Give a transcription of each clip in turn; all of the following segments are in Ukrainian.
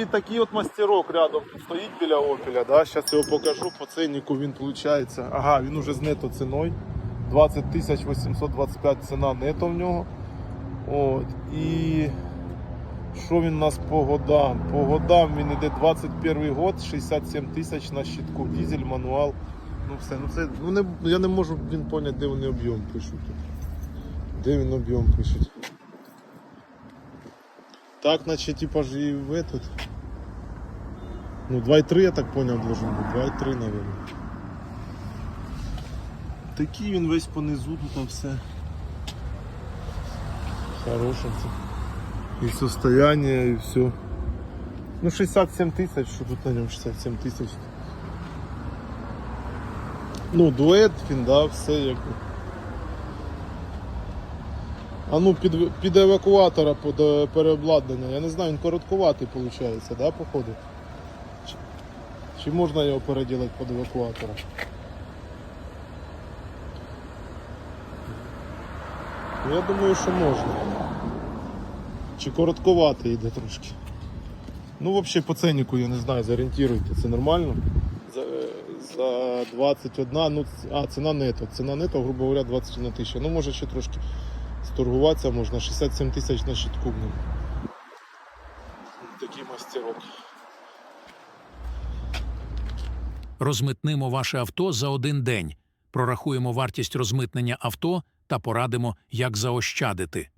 і такий от мастерок рядом тут стоїть біля опеля. Да? Зараз його покажу по ценнику. Він виходить. Ага, він уже з нето ціною. 20 тисяч 825 ціна нето в нього. От. І що він у нас по годам? По годам він іде 21 год, 67 тисяч на щитку. Дізель, мануал. Ну все, ну це. Ну не, я не можу він поняти, де вони об'єм пишуть. Де він об'єм пишуть. Так, наче типа ж і в этот. Ну, 2,3 я так понял должен бути. 2,3, наверное. Такий він весь понизу тут там все. Хороше це. І состояние, і все. Ну 67 тисяч, що тут на ньому 67 тисяч. Ну, дует він, да, все як. А ну під, під евакуатора під е, переобладнання. Я не знаю, він короткуватий виходить, да, походу? Чи, чи можна його переділити під евакуатора? Ну, Я думаю, що можна. Чи коротковатий йде трошки. Ну, взагалі по ценнику, я не знаю, зорієнтуйте, це нормально. За, за 21, ну, а, ціна нето. Ціна нето, грубо говоря, 21 тисяча. Ну, може ще трошки сторгуватися можна. 67 тисяч на щитку. в ньому. Такий мастерок. Розмитнимо ваше авто за один день, прорахуємо вартість розмитнення авто та порадимо, як заощадити.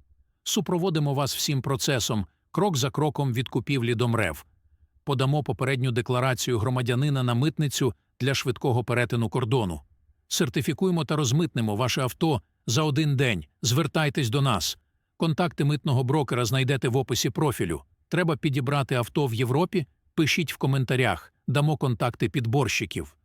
Супроводимо вас всім процесом, крок за кроком від купівлі до МРЕВ. Подамо попередню декларацію громадянина на митницю для швидкого перетину кордону. Сертифікуємо та розмитнемо ваше авто за один день. Звертайтесь до нас. Контакти митного брокера знайдете в описі профілю. Треба підібрати авто в Європі? Пишіть в коментарях, дамо контакти підборщиків.